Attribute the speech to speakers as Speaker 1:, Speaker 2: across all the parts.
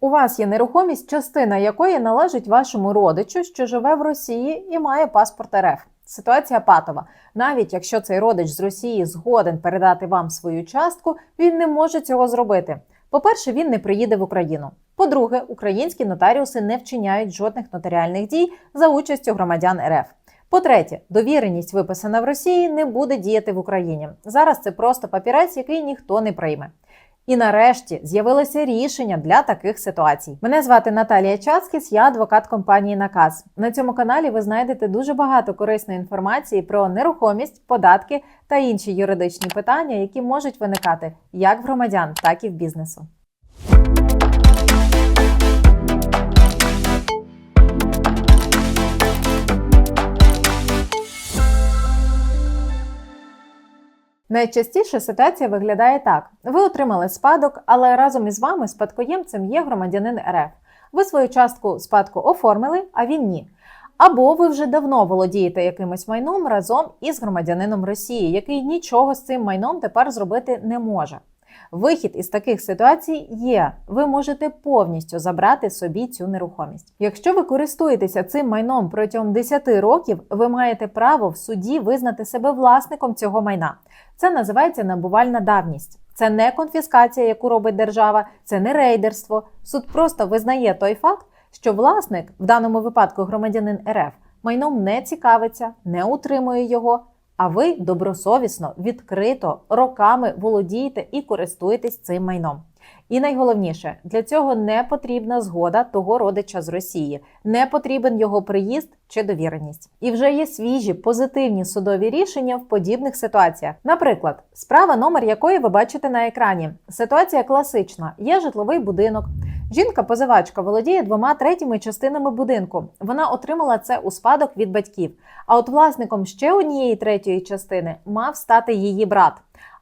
Speaker 1: У вас є нерухомість, частина якої належить вашому родичу, що живе в Росії і має паспорт РФ. Ситуація патова. Навіть якщо цей родич з Росії згоден передати вам свою частку, він не може цього зробити. По-перше, він не приїде в Україну. По-друге, українські нотаріуси не вчиняють жодних нотаріальних дій за участю громадян РФ. По-третє, довіреність, виписана в Росії, не буде діяти в Україні. Зараз це просто папірець, який ніхто не прийме. І нарешті з'явилося рішення для таких ситуацій. Мене звати Наталія Чацкіс, я адвокат компанії Наказ. На цьому каналі ви знайдете дуже багато корисної інформації про нерухомість, податки та інші юридичні питання, які можуть виникати як в громадян, так і в бізнесу. Найчастіше ситуація виглядає так: ви отримали спадок, але разом із вами спадкоємцем є громадянин РФ. Ви свою частку спадку оформили, а він ні. Або ви вже давно володієте якимось майном разом із громадянином Росії, який нічого з цим майном тепер зробити не може. Вихід із таких ситуацій є. Ви можете повністю забрати собі цю нерухомість. Якщо ви користуєтеся цим майном протягом 10 років, ви маєте право в суді визнати себе власником цього майна. Це називається набувальна давність. Це не конфіскація, яку робить держава, це не рейдерство. Суд просто визнає той факт, що власник, в даному випадку громадянин РФ, майном не цікавиться, не утримує його. А ви добросовісно, відкрито, роками володієте і користуєтесь цим майном. І найголовніше, для цього не потрібна згода того родича з Росії, не потрібен його приїзд чи довіреність. І вже є свіжі позитивні судові рішення в подібних ситуаціях. Наприклад, справа, номер якої ви бачите на екрані. Ситуація класична: є житловий будинок. Жінка-позивачка володіє двома третіми частинами будинку. Вона отримала це у спадок від батьків. А от власником ще однієї третьої частини мав стати її брат.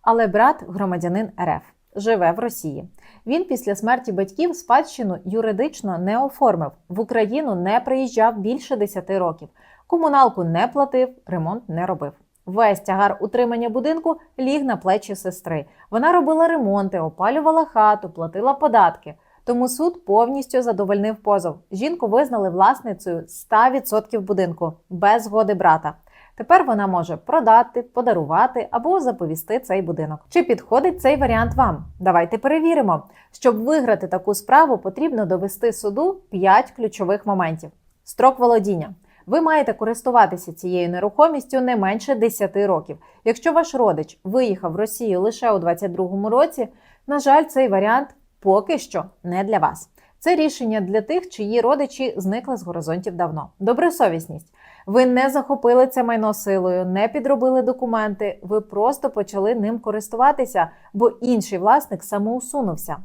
Speaker 1: Але брат громадянин РФ живе в Росії. Він після смерті батьків спадщину юридично не оформив. В Україну не приїжджав більше 10 років. Комуналку не платив, ремонт не робив. Весь тягар утримання будинку ліг на плечі сестри. Вона робила ремонти, опалювала хату, платила податки. Тому суд повністю задовольнив позов. Жінку визнали власницею 100% будинку без згоди брата. Тепер вона може продати, подарувати або заповісти цей будинок. Чи підходить цей варіант вам? Давайте перевіримо. Щоб виграти таку справу, потрібно довести суду 5 ключових моментів: строк володіння. Ви маєте користуватися цією нерухомістю не менше 10 років. Якщо ваш родич виїхав в Росію лише у 2022 році, на жаль, цей варіант поки що не для вас. Це рішення для тих, чиї родичі зникли з горизонтів давно. Добросовісність. Ви не захопили це майно силою, не підробили документи. Ви просто почали ним користуватися, бо інший власник самоусунувся.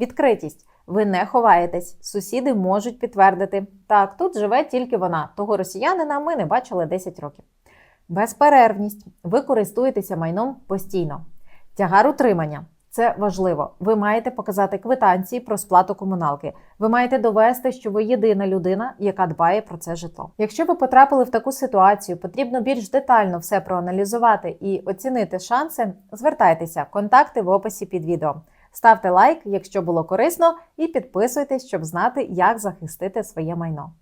Speaker 1: Відкритість. Ви не ховаєтесь, сусіди можуть підтвердити. Так, тут живе тільки вона. Того росіянина ми не бачили 10 років. Безперервність. Ви користуєтеся майном постійно. Тягар утримання. Це важливо. Ви маєте показати квитанції про сплату комуналки. Ви маєте довести, що ви єдина людина, яка дбає про це житло. Якщо ви потрапили в таку ситуацію, потрібно більш детально все проаналізувати і оцінити шанси. Звертайтеся, контакти в описі під відео. Ставте лайк, якщо було корисно, і підписуйтесь, щоб знати, як захистити своє майно.